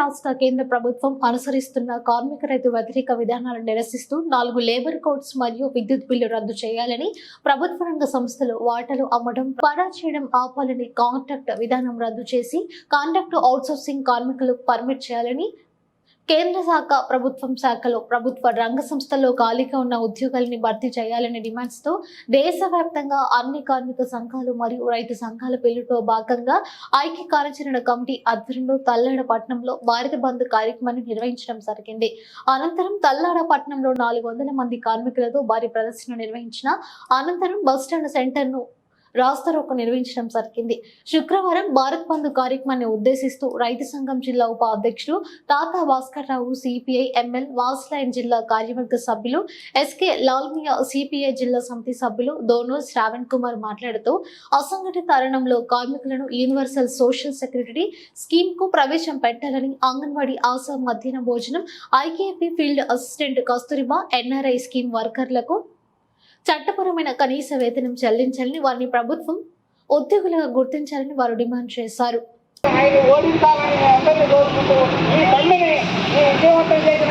రాష్ట్ర కేంద్ర ప్రభుత్వం అనుసరిస్తున్న కార్మిక రైతు వ్యతిరేక విధానాలను నిరసిస్తూ నాలుగు లేబర్ కోడ్స్ మరియు విద్యుత్ బిల్లు రద్దు చేయాలని ప్రభుత్వ రంగ సంస్థలు వాటాలు అమ్మడం పడా చేయడం ఆపాలని కాంట్రాక్ట్ విధానం రద్దు చేసి కాంట్రాక్ట్ అవుట్సోర్సింగ్ కార్మికులకు పర్మిట్ చేయాలని కేంద్ర శాఖ ప్రభుత్వం శాఖలో ప్రభుత్వ రంగ సంస్థల్లో ఖాళీగా ఉన్న ఉద్యోగాలని భర్తీ చేయాలనే డిమాండ్స్తో దేశవ్యాప్తంగా అన్ని కార్మిక సంఘాలు మరియు రైతు సంఘాల పిలుపులో భాగంగా ఐక్య కార్యాచరణ కమిటీ ఆధ్వర్యంలో తల్లాడ పట్టణంలో భారత బంద్ కార్యక్రమాన్ని నిర్వహించడం జరిగింది. అనంతరం తల్లాడ పట్టణంలో నాలుగు వందల మంది కార్మికులతో భారీ ప్రదర్శన నిర్వహించిన అనంతరం బస్టాండ్ సెంటర్ను రాస్తారోకో నిర్వహించడం జరిగింది. శుక్రవారం భారత్ బంద్ కార్యక్రమాన్ని ఉద్దేశిస్తూ రైతు సంఘం జిల్లా ఉపాధ్యక్షుడు తాత తాతా భాస్కర్ రావు సిపిఐ ఎంఎల్ వాస్లైన్ జిల్లా కార్యవర్గ సభ్యులు ఎస్కే లాల్మియా సిపిఐ జిల్లా సమితి సభ్యులు దోను శ్రావణ్ కుమార్ మాట్లాడుతూ అసంఘటిత తరుణంలో కార్మికులను యూనివర్సల్ సోషల్ సెక్యూరిటీ స్కీమ్కు ప్రవేశం పెట్టాలని అంగన్వాడీ ఆశా మధ్యాహ్న భోజనం IKP field assistant Kasturba NRI scheme వర్కర్లకు చట్టపరమైన కనీస వేతనం చెల్లించాలని వారిని ప్రభుత్వం ఉద్యోగులుగా గుర్తించాలని వారు డిమాండ్ చేశారు. ఆయన ఓడించాలని అందరినీ కోరుకుంటూ ఈ సమ్మెని విజయవంతం చేసిన